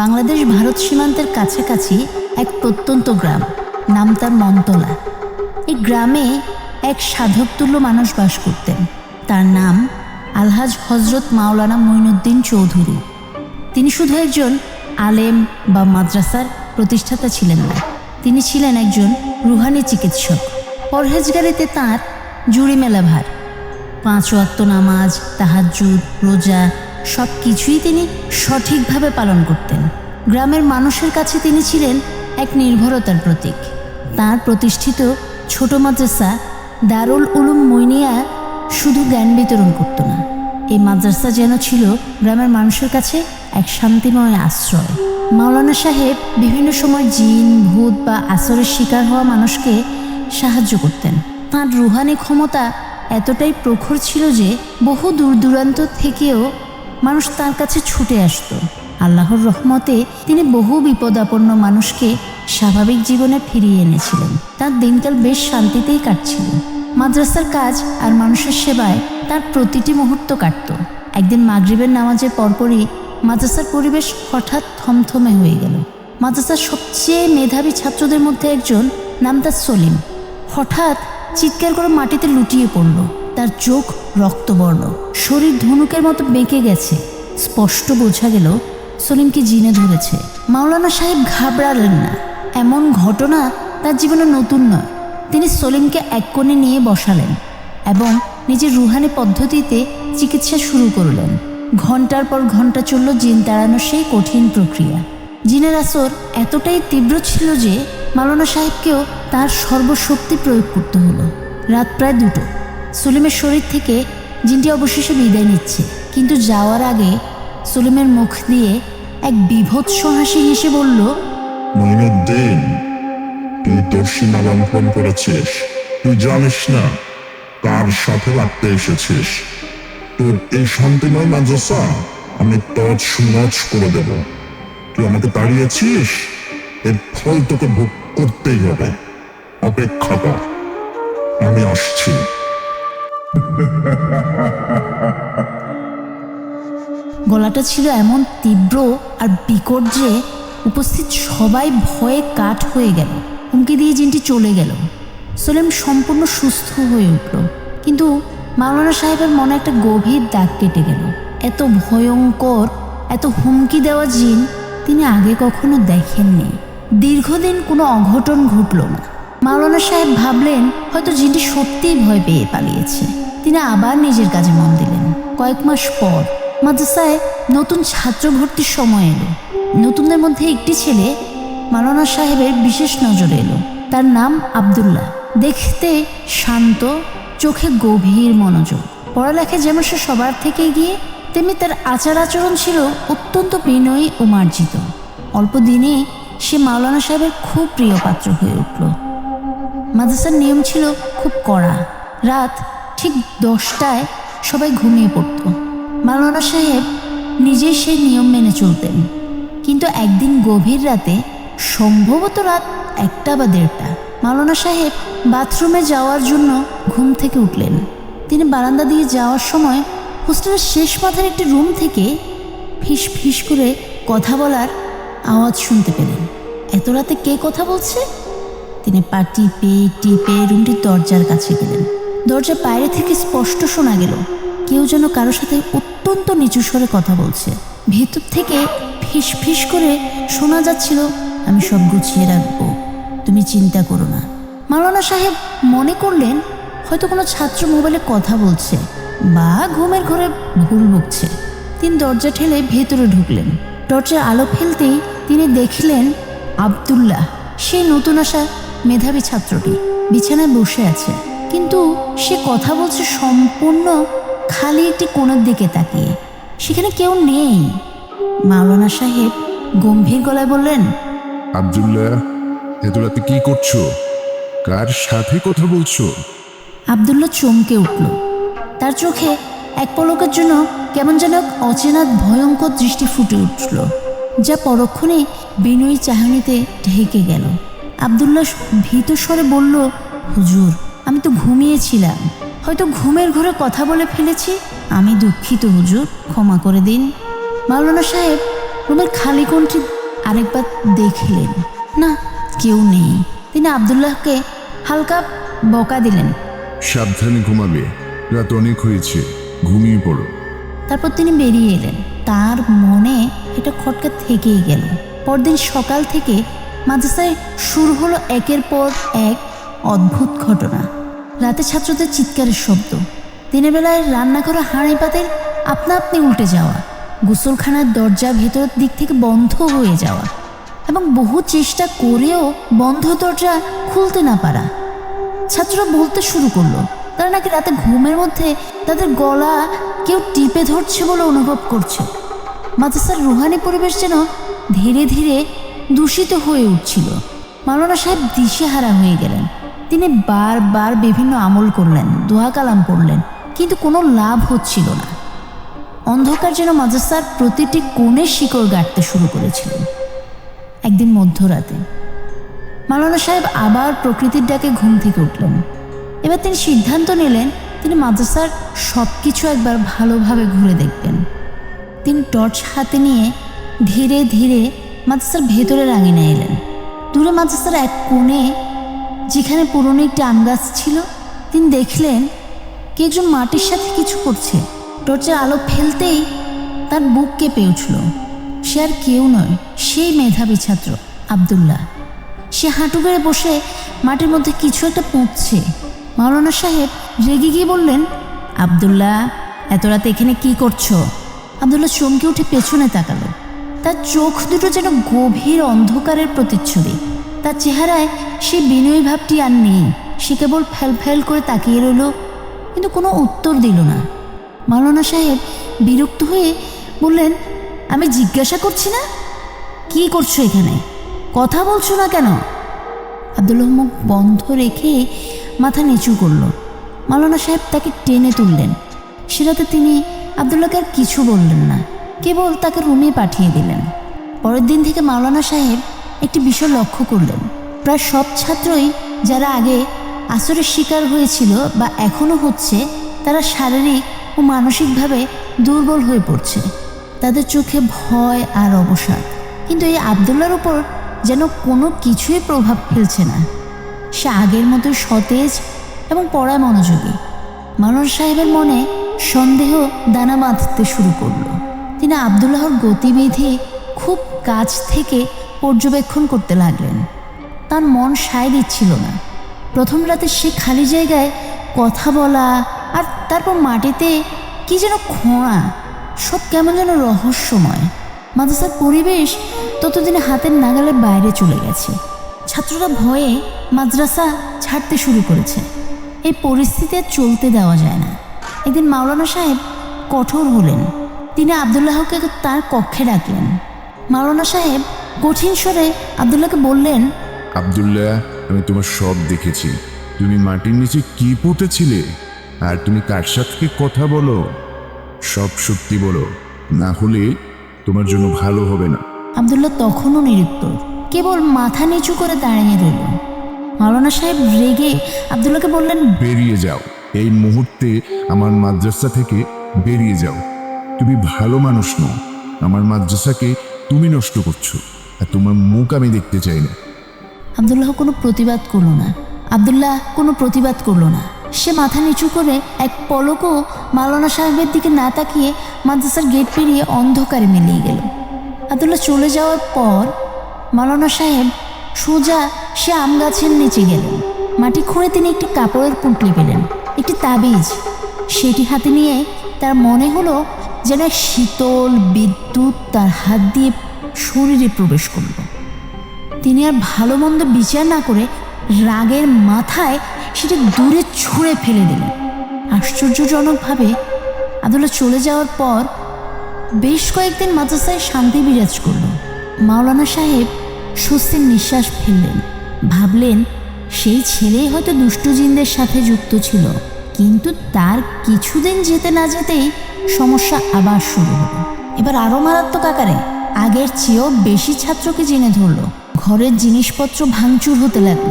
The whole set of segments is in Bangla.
বাংলাদেশ ভারত সীমান্তের কাছাকাছি এক প্রত্যন্ত গ্রাম। নাম তার মন্তলা এই গ্রামে এক সাধকতুল্য মানুষ বাস করতেন। তার নাম আলহাজ হজরত মাওলানা মঈনুদ্দিন চৌধুরী। তিনি শুধু একজন আলেম বা মাদ্রাসার প্রতিষ্ঠাতা ছিলেন না, তিনি ছিলেন একজন রুহানি চিকিৎসক। পরহেজগারিতে তাঁর জুড়ি মেলা ভার পাঁচ ওয়াক্ত নামাজ, তাহাজ্জুদ, রোজা সব কিছুই তিনি সঠিকভাবে পালন করতেন। গ্রামের মানুষের কাছে তিনি ছিলেন এক নির্ভরতার প্রতীক। তার প্রতিষ্ঠিত ছোট মাদ্রাসা দারুল উলুম মইনিয়া শুধু জ্ঞান বিতরণ করত না এই মাদ্রাসা যেন ছিল গ্রামের মানুষের কাছে এক শান্তিময় আশ্রয়। মাওলানা সাহেব বিভিন্ন সময় জিন, ভূত বা আসরের শিকার হওয়া মানুষকে সাহায্য করতেন। তাঁর রুহানি ক্ষমতা এতটাই প্রখর ছিল যে বহু দূর দূরান্ত থেকেও মানুষ তার কাছে ছুটে আসতো। আল্লাহর রহমতে তিনি বহু বিপদাপন্ন মানুষকে স্বাভাবিক জীবনে ফিরিয়ে এনেছিলেন। তার দিনকাল বেশ শান্তিতেই কাটছিল। মাদ্রাসার কাজ আর মানুষের সেবায় তার প্রতিটি মুহূর্ত কাটত। একদিন মাগরিবের নামাজের পরপরই মাদ্রাসার পরিবেশ হঠাৎ থমথমে হয়ে গেল। মাদ্রাসার সবচেয়ে মেধাবী ছাত্রদের মধ্যে একজন, নাম তার সলিম। হঠাৎ চিৎকার করে মাটিতে লুটিয়ে পড়ল। তার চোখ রক্তবর্ণ। শরীর ধনুকের মতো বেঁকে গেছে। স্পষ্ট বোঝা গেল, সলিমকে জিনে ধরেছে। মাওলানা সাহেব ঘাবড়ালেন না। এমন ঘটনা তার জীবনে নতুন নয়। তিনি সলিমকে এক কোণে নিয়ে বসালেন এবং নিজের রুহানি পদ্ধতিতে চিকিৎসা শুরু করলেন। ঘণ্টার পর ঘণ্টা চলল জিন তাড়ানোর সেই কঠিন প্রক্রিয়া। জিনের আসর এতটাই তীব্র ছিল যে মাওলানা সাহেবকেও তার সর্বশক্তি প্রয়োগ করতে হলো। রাত প্রায় দুটো। সলিমের শরীর থেকে জিনটি অবশেষে বিদায় নিচ্ছে। কিন্তু যাওয়ার আগে সলিমের মুখ দিয়ে এক বিভৎস হাসি হেসে বলল মঈনুদ্দিন তুই তোর সীমা লঙ্ঘন করেছিস। তুই জানিস না কার সাথে লাগতে এসেছিস। তোর এই শান্তিময় মাদ্রাসা আমি তজ নজ করে দেব। তুই আমাকে তাড়িয়েছিস? এর ফল তোকে ভোগ করতেই হবে। অপেক্ষা কর, আমি আসছি। গলাটা ছিল এমন তীব্র আর বিকট যে উপস্থিত সবাই ভয়ে কাঠ হয়ে গেল। হুমকি দিয়ে জিনটি চলে গেল। সলেম সম্পূর্ণ সুস্থ হয়ে উঠল। কিন্তু মাওলানা সাহেবের মনে একটা গভীর দাগ কেটে গেল। এত ভয়ঙ্কর, এত হুমকি দেওয়া জিন তিনি আগে কখনো দেখেননি। দীর্ঘদিন কোনো অঘটন ঘটল না। মাওলানা সাহেব ভাবলেন, হয়তো জিনটি সত্যিই ভয় পেয়ে পালিয়েছে। তিনি আবার নিজের কাজে মন দিলেন। কয়েক মাস পর মাদ্রাসায় নতুন ছাত্র ভর্তির সময় এলো। নতুনদের মধ্যে একটি ছেলে মাওলানা সাহেবের বিশেষ নজরে এলো। তার নাম আব্দুল্লাহ। দেখতে শান্ত, চোখে গভীর মনোযোগ। পড়ালেখায় যেমন সে সবার থেকে গিয়ে তেমনি তার আচার আচরণ ছিল অত্যন্ত বিনয়ী ও মার্জিত। অল্প দিনে সে মাওলানা সাহেবের খুব প্রিয় পাত্র হয়ে উঠল। মাদ্রাসার নিয়ম ছিল খুব কড়া। রাত ঠিক দশটায় সবাই ঘুমিয়ে পড়ত। মাওলানা সাহেব নিজেই সেই নিয়ম মেনে চলতেন। কিন্তু একদিন গভীর রাতে সম্ভবত রাত একটা বা দেড়টা মাওলানা সাহেব বাথরুমে যাওয়ার জন্য ঘুম থেকে উঠলেন। তিনি বারান্দা দিয়ে যাওয়ার সময় হোস্টেলের শেষ মাথার একটি রুম থেকে ফিস ফিস করে কথা বলার আওয়াজ শুনতে পেলেন। এত রাতে কে কথা বলছে? তিনি পা টিপে টিপে রুমটির দরজার কাছে গেলেন। দরজার বাইরে থেকে স্পষ্ট শোনা গেল, কেউ যেন কারোর সাথে অত্যন্ত নিচু স্বরে কথা বলছে। ভেতর থেকে ফিস ফিস করে শোনা যাচ্ছিল, আমি সব গুছিয়ে রাখব, তুমি চিন্তা করো না। মাওলানা সাহেব মনে করলেন, হয়তো কোনো ছাত্র মোবাইলে কথা বলছে বা ঘুমের ঘরে ভুল বকছে তিনি দরজা ঠেলে ভেতরে ঢুকলেন। দরজার আলো ফেলতেই তিনি দেখলেন আব্দুল্লাহ। সেই নতুন আসা মেধাবী ছাত্রটি বিছানায় বসে আছে। কিন্তু সে কথা বলছে সম্পূর্ণ খালি একটি কোণের দিকে তাকিয়ে। সেখানে কেউ নেই। মাওলানা সাহেব গম্ভীর গলায় বললেন আবদুল্লাহ এত রাতে কি করছ? কার সাথে কথা বলছো? আবদুল্লাহ চমকে উঠল। তার চোখে এক পলকের জন্য কেমন যেন অচেনা ভয়ঙ্কর দৃষ্টি ফুটে উঠল যা পরক্ষণে বিনয়ী চাহনিতে ঢেকে গেল। আবদুল্লাহ ভীত স্বরে বলল হুজুর আমি তো ঘুমিয়েছিলাম। হয়তো ঘুমের ঘরে কথা বলে ফেলেছি। আমি দুঃখিত হুজুর ক্ষমা করে দিন। মাওলানা সাহেব রুমের খালি কোণটি আরেকবার দেখলেন না কেউ নেই। তিনি আবদুল্লাহকে হালকা বকা দিলেন সাবধানে ঘুমাবে রাত অনেক হয়েছে ঘুমিয়ে পড়ো। তারপর তিনি বেরিয়ে এলেন। তার মনে এটা খটকা থেকেই গেল। পরদিন সকাল থেকে মাদ্রাসায় শুরু হলো একের পর এক অদ্ভুত ঘটনা। রাতে ছাত্রদের চিৎকারের শব্দ। দিনের বেলায় রান্নাঘরে হাঁড়ি পাতের আপনা আপনি উল্টে যাওয়া, গোসলখানার দরজা ভেতরের দিক থেকে বন্ধ হয়ে যাওয়া এবং বহু চেষ্টা করেও বন্ধ দরজা খুলতে না পারা। ছাত্ররা বলতে শুরু করল, তারা নাকি রাতে ঘুমের মধ্যে তাদের গলা কেউ টিপে ধরছে বলে অনুভব করছে। মাদ্রাসার রুহানি পরিবেশ যেন ধীরে ধীরে দূষিত হয়ে উঠছিল। মাওলানা সাহেব দিশেহারা হয়ে গেলেন। তিনি বারবার বিভিন্ন আমল করলেন, দোয়া কালাম পড়লেন, কিন্তু কোনো লাভ হচ্ছিল না। অন্ধকার যেন মাদ্রাসার প্রতিটি কোণে শিকড় গাঁটতে শুরু করেছিলেন একদিন মধ্যরাতে মাওলানা সাহেব আবার প্রকৃতির ডাকে ঘুম থেকে উঠলেন। এবার তিনি সিদ্ধান্ত নিলেন, তিনি মাদ্রাসার সব কিছু একবার ভালোভাবে ঘুরে দেখবেন। তিনি টর্চ হাতে নিয়ে ধীরে ধীরে মাদ্রাসার ভেতরে রাঙিনে এলেন। দূরে মাদ্রাসার এক কোণে, যেখানে পুরনো একটি আম গাছ ছিল, তিনি দেখলেন কে একজন মাটির সাথে কিছু করছে। টর্চের আলো ফেলতেই তার বুক কেঁপে উঠল। সে আর কেউ নয়, সেই মেধাবী ছাত্র, আবদুল্লাহ। সে হাঁটু গেড়ে বসে মাটির মধ্যে কিছু একটা পুঁতছে। মাওলানা সাহেব রেগে গিয়ে বললেন, আবদুল্লাহ, এত রাতে এখানে কি করছ? আবদুল্লাহ চমকে উঠে পেছনে তাকালো। তার চোখ দুটো যেন গভীর অন্ধকারের প্রতিচ্ছবি। তার চেহারায় সে বিনয়ী ভাবটি আর নেই। সে কেবল ফ্যাল ফ্যাল করে তাকিয়ে রইল, কিন্তু কোনো উত্তর দিল না। মাওলানা সাহেব বিরক্ত হয়ে বললেন, আমি জিজ্ঞাসা করছি না? কি করছ এখানে? কথা বলছো না কেন? আব্দুল্লাহ মুখ বন্ধ রেখে মাথা নিচু করল। মাওলানা সাহেব তাকে টেনে তুললেন। সেটাতে তিনি আবদুল্লাহকে আর কিছু বললেন না। কেবল তাকে রুমে পাঠিয়ে দিলেন। পরের দিন থেকে মাওলানা সাহেব একটি বিষয় লক্ষ্য করলেন। প্রায় সব ছাত্রই যারা আগে আসরের শিকার হয়েছিল বা এখনও হচ্ছে, তারা শারীরিক ও মানসিকভাবে দুর্বল হয়ে পড়ছে। তাদের চোখে ভয় আর অবসাদ। কিন্তু এই আবদুল্লার ওপর যেন কোনো কিছুই প্রভাব ফেলছে না। সে আগের মতো সতেজ এবং পড়ায় মনোযোগী। মানর সাহেবের মনে সন্দেহ দানা বাঁধতে শুরু করল। তিনি আবদুল্লাহর গতিবিধি খুব কাছ থেকে পর্যবেক্ষণ করতে লাগলেন। তার মন সায় দিচ্ছিল না। প্রথম রাতে সে খালি জায়গায় কথা বলা আর তারপর মাটিতে কি যেন খোঁড়া, সব কেমন যেন রহস্যময়। মাদ্রাসার পরিবেশ ততদিনে হাতের নাগালের বাইরে চলে গেছে। ছাত্ররা ভয়ে মাদ্রাসা ছাড়তে শুরু করেছে। এই পরিস্থিতি আর চলতে দেওয়া যায় না। একদিন মাওলানা সাহেব কঠোর হলেন। তিনি আবদুল্লাহকে তার কক্ষে ডাকলেন। মাওলানা সাহেব কঠিন স্বরে আবদুল্লাহকে বললেন আবদুল্লাহ আমি তোমার সব দেখেছি। তুমি মাটির নিচে কি পুঁতেছিলে? আর তুমি কার সাথে কথা বলো? সব সত্যি বলো। না হলে তোমার জন্য ভালো হবে না। আবদুল্লাহ তখনও নিরুত্তর কেবল মাথা নিচু করে দাঁড়িয়ে রইল। মাওলানা সাহেব রেগে আবদুল্লাহকে বললেন বেরিয়ে যাও। এই মুহূর্তে আমার মাদ্রাসা থেকে বেরিয়ে যাও। তুমি ভালো মানুষ নও। আমার মাদ্রাসাকে তুমি নষ্ট করছ আর তোমার মুখ আমি দেখতে চাই না। আবদুল্লাহ কোনো প্রতিবাদ করল না। আবদুল্লাহ কোনো প্রতিবাদ করল না। সে মাথা নিচু করে এক পলকও মাওলানা সাহেবের দিকে না তাকিয়ে মাদ্রাসার গেট পেরিয়ে অন্ধকারে মিলিয়ে গেল। আবদুল্লাহ চলে যাওয়ার পর মালানা সাহেব সোজা সে আম গাছের নিচে গেলেন। মাটি খুঁড়ে তিনি একটি কাপড়ের পুঁটলি পেলেন, একটি তাবিজ। সেটি হাতে নিয়ে তার মনে হলো যেন শীতল বিদ্যুৎ তার হাত দিয়ে শরীরে প্রবেশ করল। তিনি আর ভালো মন্দ বিচার না করে রাগের মাথায় সেটা দূরে ছুঁড়ে ফেলে দিলেন। আশ্চর্যজনকভাবে আদুল্লাহ চলে যাওয়ার পর বেশ কয়েকদিন মাদ্রাসায় শান্তি বিরাজ করল। মাওলানা সাহেব স্বস্তির নিঃশ্বাস ফেললেন। ভাবলেন, সেই ছেলেই হয়তো দুষ্টু জিনদের সাথে যুক্ত ছিল। কিন্তু তার কিছুদিন যেতে না যেতেই সমস্যা আবার শুরু হলো। এবার আরও মারাত্মক আকারে আগের চেয়েও বেশি ছাত্রকে জেনে ধরলো। ঘরের জিনিসপত্র ভাঙচুর হতে লাগল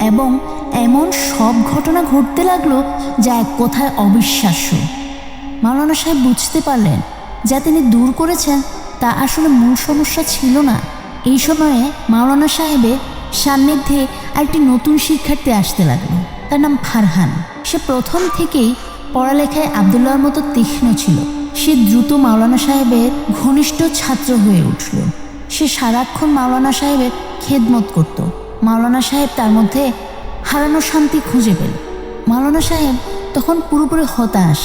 এবং এমন সব ঘটনা ঘটতে লাগল যা এক কথায় অবিশ্বাস্য। মাওলানা সাহেব বুঝতে পারলেন যা তিনি দূর করেছেন তা আসলে মূল সমস্যা ছিল না। এই সময়ে মাওলানা সাহেবের সান্নিধ্যে আরেকটি নতুন শিক্ষার্থী আসতে লাগল। তার নাম ফারহান। সে প্রথম থেকেই পড়ালেখায় আবদুল্লাহর মতো তীক্ষ্ণ ছিল। সে দ্রুত মাওলানা সাহেবের ঘনিষ্ঠ ছাত্র হয়ে উঠল। সে সারাক্ষণ মাওলানা সাহেবের খেদমত করত। মাওলানা সাহেব তার মধ্যে হারানো শান্তি খুঁজে পেল। মাওলানা সাহেব তখন পুরোপুরি হতাশ।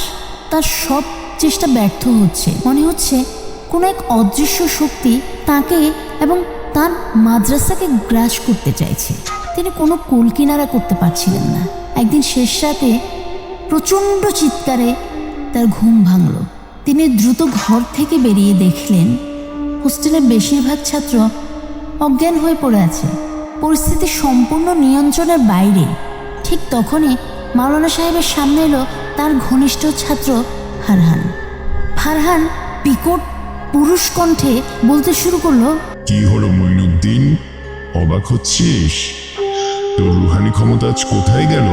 তার সব চেষ্টা ব্যর্থ হচ্ছে। মনে হচ্ছে কোনো এক অদৃশ্য শক্তি তাকে এবং তার মাদ্রাসাকে গ্রাস করতে চাইছে। তিনি কোনো কুল কিনারা করতে পারছিলেন না। একদিন শেষ রাতে প্রচণ্ড চিৎকারে তার ঘুম ভাঙল। তিনি দ্রুত ঘর থেকে বেরিয়ে দেখলেন, হোস্টেলের বেশিরভাগ ছাত্র অজ্ঞান হয়ে পড়ে আছে। পরিস্থিতি সম্পূর্ণ নিয়ন্ত্রণের বাইরে। ঠিক তখনই মাওলানা সাহেবের সামনে এলো তার ঘনিষ্ঠ ছাত্র ফারহান। ফারহান বিকট পুরুষ কণ্ঠে বলতে শুরু করল, কি হলো মইনুদ্দিন? অবাক হচ্ছিস? তোর রুহানি ক্ষমতা আজ কোথায় গেল?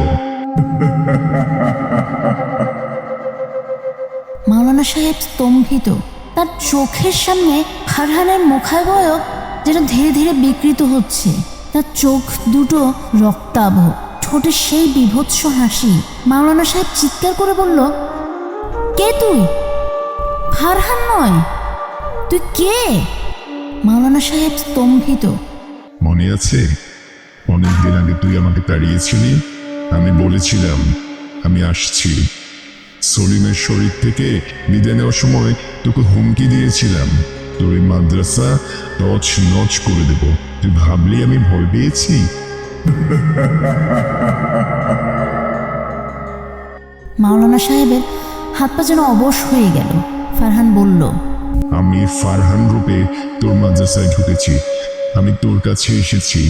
মাওলানা সাহেব স্তম্ভিত। তার চোখের সামনে ফারহানের মুখাবয়ব যেন ধীরে ধীরে বিকৃত হচ্ছে। তার চোখ দুটো রক্তাভ ঠোঁটে সেই বিভৎস হাসি। মাওলানা সাহেব চিৎকার করে বলল কে তুই? ফারহান নয়। তুই কে? মাওলানা সাহেব স্তম্ভিত। মনে আছে অনেকদিন আগে তুই আমাকে তাড়িয়েছিলি আমি বলেছিলাম আমি আসছি। সলিমের শরীর থেকে বিদায় নেওয়ার সময় তোকে হুমকি দিয়েছিলাম। তোর এই মাদ্রাসা নচ নচ করে দেব। তুই ভাবলি আমি ভয় পেয়েছি? মাওলানা সাহেবের হাত পা যেন অবশ হয়ে গেল। ফারহান বলল আমি ফারহান রূপে তোর মাদ্রাসায় ঢুকেছি। আমি তোর কাছে এসেছি।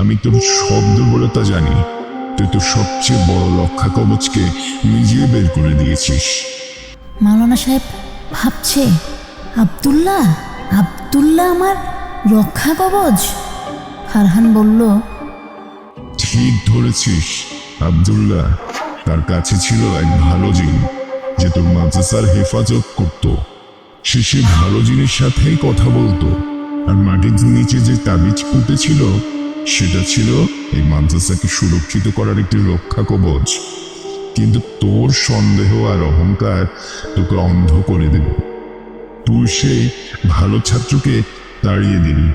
আমি তোর সব দুর্বলতা জানি। তুই তোর সবচেয়ে বড় রক্ষা কবচকে নিজে বের করে দিয়েছিস। মাওলানা সাহেব ভাবছে আবদুল্লাহ আব্দুল্লাহ আমার রক্ষা কবচ? ফারহান বলল ঠিক ধরেছিস আব্দুল্লাহ। তার কাছে ছিল এক ভালো জিন যে তোর মাদ্রাসার হেফাজত করত। সে সে ভালো জিনের সাথেই কথা বলতো। আর মাটির নিচে যে তাবিজ পুঁতেছিল সেটা ছিল এই মাদ্রাসাকে সুরক্ষিত করার একটি রক্ষা কবচ। কিন্তু তোর সন্দেহ আর অহংকার তোকে অন্ধ করে দেব। তুই সেই ভালো ছাত্রকে তাড়িয়ে দিলি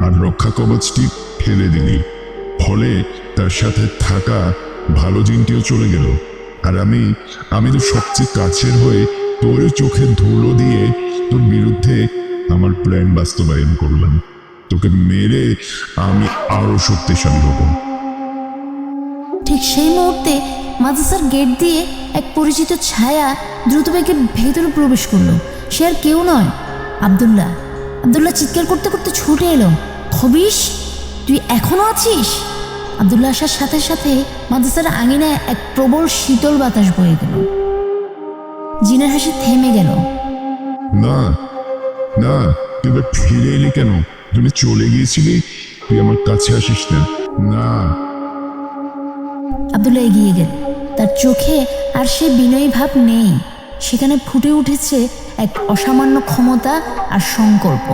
আর রক্ষা কবচটি ফেলে দিলি। ফলে তার সাথে থাকা ভালো জিনটিও চলে গেল। আর আমি আমি তো সবচেয়ে কাছের হয়ে তোর চোখে ধুলো দিয়ে তোর বিরুদ্ধে আমার প্ল্যান বাস্তবায়ন করলাম। তোকে মেরে আমি আরও শক্তিশালী হব। ঠিক সেই মুহূর্তে মাদ্রাসার গেট দিয়ে এক পরিচিত ছায়া দ্রুতবেগে ভেতরে প্রবেশ করল। সে আর কেউ নয়। আব্দুল্লাহ। আব্দুল্লাহ চিৎকার করতে করতে ছুটে এলো। খবিস তুই এখনও আছিস? আব্দুল্লাহ আসার সাথে সাথে মাদ্রাসার আঙিনায় এক প্রবল শীতল বাতাস বয়ে গেল। জিনের হাসি থেমে গেল। না না তুই ফিরে এলি কেন? তুমি চলে গিয়েছিলি, তুই আমার কাছে আসিস না। না। আবদুল্লাহ এগিয়ে গেল। তার চোখে আর সে বিনয়ী ভাব নেই। সেখানে ফুটে উঠেছে এক অসামান্য ক্ষমতা আর সংকল্প।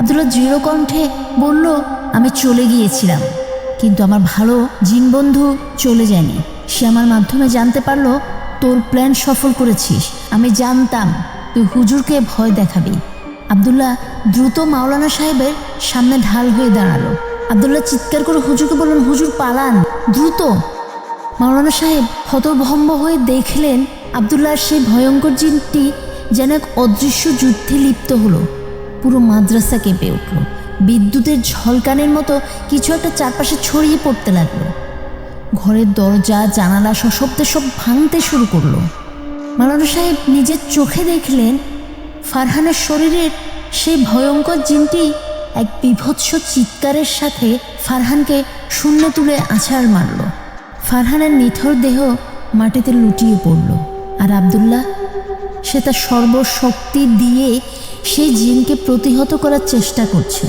আবদুল্লাহ দৃঢ় কণ্ঠে বলল, আমি চলে গিয়েছিলাম, কিন্তু আমার ভালো জিন বন্ধু চলে যায়নি। সে আমার মাধ্যমে জানতে পারল, তোর প্ল্যান সফল করেছিস। আমি জানতাম, তুই হুজুরকে ভয় দেখাবি। আবদুল্লাহ দ্রুত মাওলানা সাহেবের সামনে ঢাল হয়ে দাঁড়াল। আবদুল্লাহ চিৎকার করে হুজুরকে বললেন, হুজুর, পালান। দ্রুত। মাওলানা সাহেব হতভম্ব হয়ে দেখলেন আবদুল্লাহর সেই ভয়ঙ্কর জিনটি যেন এক অদৃশ্য যুদ্ধে লিপ্ত হলো। পুরো মাদ্রাসা কেঁপে উঠল। বিদ্যুতের ঝলকানের মতো কিছু একটা চারপাশে ছড়িয়ে পড়তে লাগল। ঘরের দরজা, জানালা, সশব্দে সব ভাঙতে শুরু করল। মাওলানা সাহেব নিজের চোখে দেখলেন, ফারহানের শরীরের সেই ভয়ঙ্কর জিনটি এক বিভৎস চিৎকারের সাথে ফারহানকে শূন্য তুলে আছাড় মারল। ফারহানের নিথর দেহ মাটিতে লুটিয়ে পড়ল। আর আব্দুল্লাহ, সে তার সর্বশক্তি দিয়ে সেই জিনকে প্রতিহত করার চেষ্টা করছে।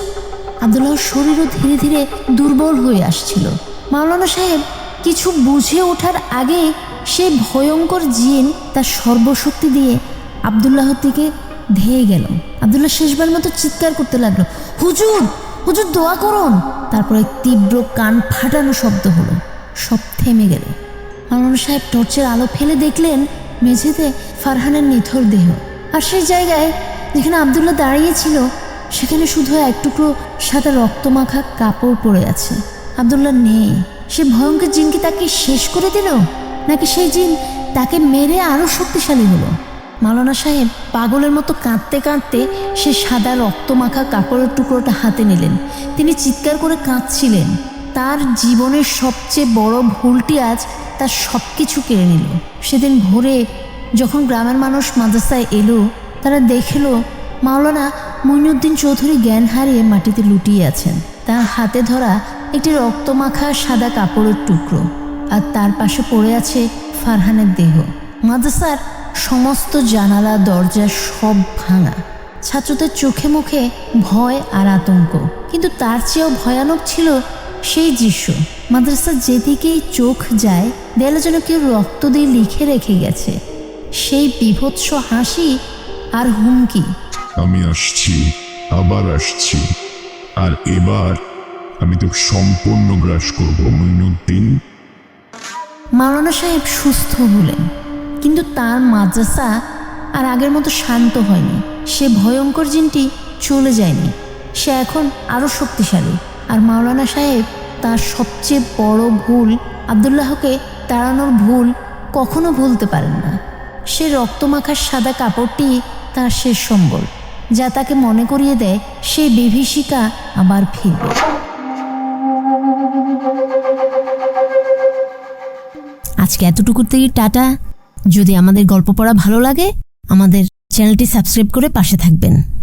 আব্দুল্লাহর শরীরও ধীরে ধীরে দুর্বল হয়ে আসছিল। মাওলানা সাহেব, কিছু বুঝে ওঠার আগে সেই ভয়ঙ্কর জিন তার সর্বশক্তি দিয়ে আবদুল্লাহর দিকে ধেয়ে গেল। আবদুল্লাহ শেষবার মতো চিৎকার করতে লাগল। হুজুর হুজুর দোয়া করুন। তারপরে তীব্র কান ফাটানো শব্দ হলো। সব থেমে গেল। মামুন সাহেব টর্চের আলো ফেলে দেখলেন মেঝেতে ফারহানের নিথর দেহ। আর সেই জায়গায় যেখানে আবদুল্লাহ দাঁড়িয়েছিল সেখানে শুধু এক টুকরো সাদা রক্তমাখা কাপড় পরে আছে। আবদুল্লাহ নেই। সে ভয়ঙ্কর জিনকে তাকে শেষ করে দিল? নাকি সেই জিন তাকে মেরে আরও শক্তিশালী হলো? মাওলানা সাহেব, পাগলের মতো কাঁদতে কাঁদতে সে সাদা রক্তমাখা কাপড়ের টুকরোটা হাতে নিলেন। তিনি চিৎকার করে কাঁদছিলেন। তার জীবনের সবচেয়ে বড় ভুলটি আজ তার সব কিছু কেড়ে নিল। সেদিন ভোরে যখন গ্রামের মানুষ মাদ্রাসায় এলো, তারা দেখল মাওলানা মইনুদ্দিন চৌধুরী জ্ঞান হারিয়ে মাটিতে লুটিয়ে আছেন। তার হাতে ধরা একটি রক্তমাখা সাদা কাপড়ের টুকরো, আর তার পাশে পড়ে আছে ফারহানের দেহ। মাদ্রাসার সমস্ত জানালা দরজা সব ভাঙা। ছাত্রদের চোখে মুখে ভয় আর আতঙ্ক। কিন্তু তার চেয়েও ভয়ানক ছিল সেই দৃশ্য। মাদ্রাসার যেদিকেই চোখ যায় দেয়ালে যেন কেউ রক্ত দিয়ে লিখে রেখে গেছে। সেই বিভৎস হাসি আর হুমকি। আমি আসছি আবার আসছি। আর এবার আমি তো সম্পূর্ণ গ্রাস করব মইনুদ্দিন মাওলানা সাহেব সুস্থ হলেন। কিন্তু তার মাদ্রাসা আর আগের মতো শান্ত হয়নি। সে ভয়ঙ্কর জিনটি চলে যায়নি। সে এখন আরও শক্তিশালী। আর মাওলানা সাহেব তার সবচেয়ে বড় ভুল আবদুল্লাহকে তাড়ানোর ভুল কখনো ভুলতে পারেন না। সে রক্তমাখার সাদা কাপড়টি তার শেষ সম্বল, যা তাকে মনে করিয়ে দেয় সে বিভীষিকা আবার ফিরবে। আজকে এতটুকুর থেকে টাটা। যদি আমাদের গল্প পড়া ভালো লাগে আমাদের চ্যানেলটি সাবস্ক্রাইব করে পাশে থাকবেন।